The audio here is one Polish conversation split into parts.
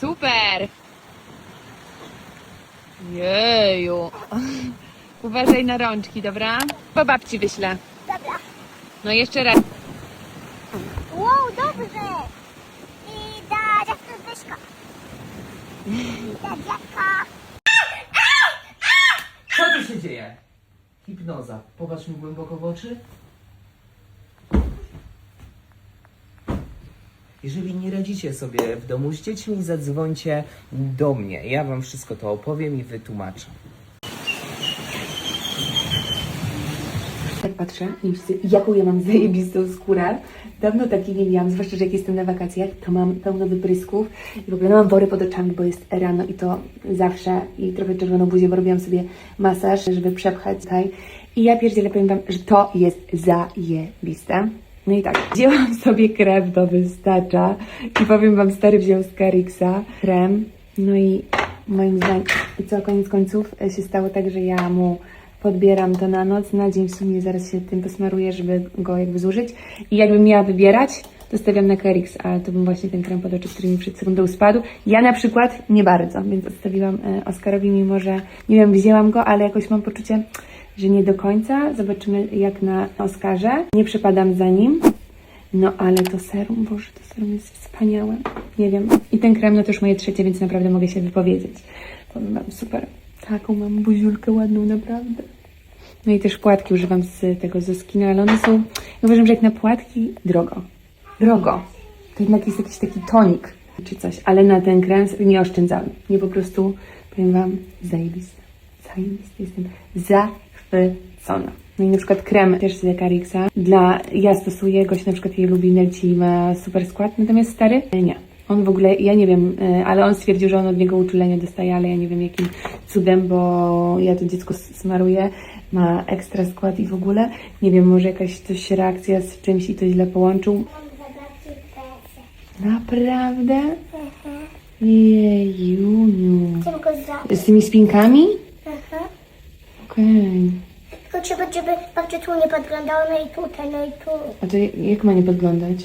Super! Jeju. Uważaj na rączki, dobra? Po babci wyślę. Dobra. No jeszcze raz. Wow, dobrze! I da dziadka Zbyszka. Da dziadka. Co tu się dzieje? Hipnoza. Popatrz mi głęboko w oczy. Jeżeli nie radzicie sobie w domu z dziećmi, zadzwońcie do mnie. Ja wam wszystko to opowiem i wytłumaczę. Tak patrzę i jaką ja mam zajebistą skórę. Dawno takiej nie miałam, zwłaszcza, że jak jestem na wakacjach, to mam pełno wyprysków i w ogóle no, mam wory pod oczami, bo jest rano i to zawsze i trochę czerwoną buzię, bo robiłam sobie masaż, żeby przepchać tutaj. I ja pierdzielę, powiem Wam, że to jest zajebiste. No i tak, wzięłam sobie krem do wystacza i powiem Wam, stary wziął z Carixa krem, no i moim zdaniem, i co koniec końców e, się stało tak, że ja mu podbieram to na noc, na dzień w sumie zaraz się tym posmaruję, żeby go jakby zużyć. I jakbym miała wybierać, to stawiam na Carix, ale to był właśnie ten krem pod oczy, który mi przed sekundą spadł. Ja na przykład nie bardzo, więc odstawiłam e, Oskarowi, mimo że nie wiem, wzięłam go, ale jakoś mam poczucie, że nie do końca. Zobaczymy jak na Oskarze. Nie przepadam za nim. No ale to serum, Boże, to serum jest wspaniałe. Nie wiem. I ten krem, no to już moje trzecie, więc naprawdę mogę się wypowiedzieć. Powiem wam, super. Taką mam buziulkę ładną, naprawdę. No i też płatki używam z tego ze skina, ale one są, ja uważam, że jak na płatki, drogo. Drogo. To jednak jest jakiś taki tonik czy coś, ale na ten krem nie oszczędzałem. Nie po prostu, powiem wam, zajebiste. Zajebiste. Jestem zachwycona. No i na przykład krem też z Carixa. Dla, ja stosuję, gość na przykład je lubi, leci i ma super skład, natomiast stary, nie. On w ogóle, ja nie wiem, y, ale on stwierdził, że on od niego uczulenie dostaje, ale ja nie wiem jakim cudem, bo ja to dziecko smaruję, ma ekstra skład i w ogóle, nie wiem, może jakaś coś reakcja z czymś i to źle połączył. Naprawdę? Go za... Z tymi spinkami? Okej. Tylko trzeba, żeby babcia tu nie podglądało, no i tutaj, no i tu. A to jak ma nie podglądać?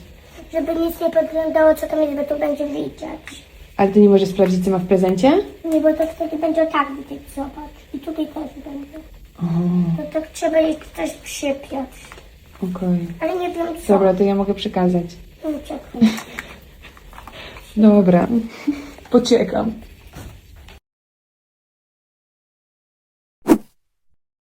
Żeby nic nie podglądało, co tam jest, bo to będzie widzieć. Ale to nie może sprawdzić, co ma w prezencie? Nie, bo to wtedy będzie tak widzieć, zobacz. I tutaj też będzie. O, No tak trzeba jej coś przypiąć. okej. Ale nie wiem co. Dobra, to ja mogę przekazać. Uciekł. Dobra. Pociekam.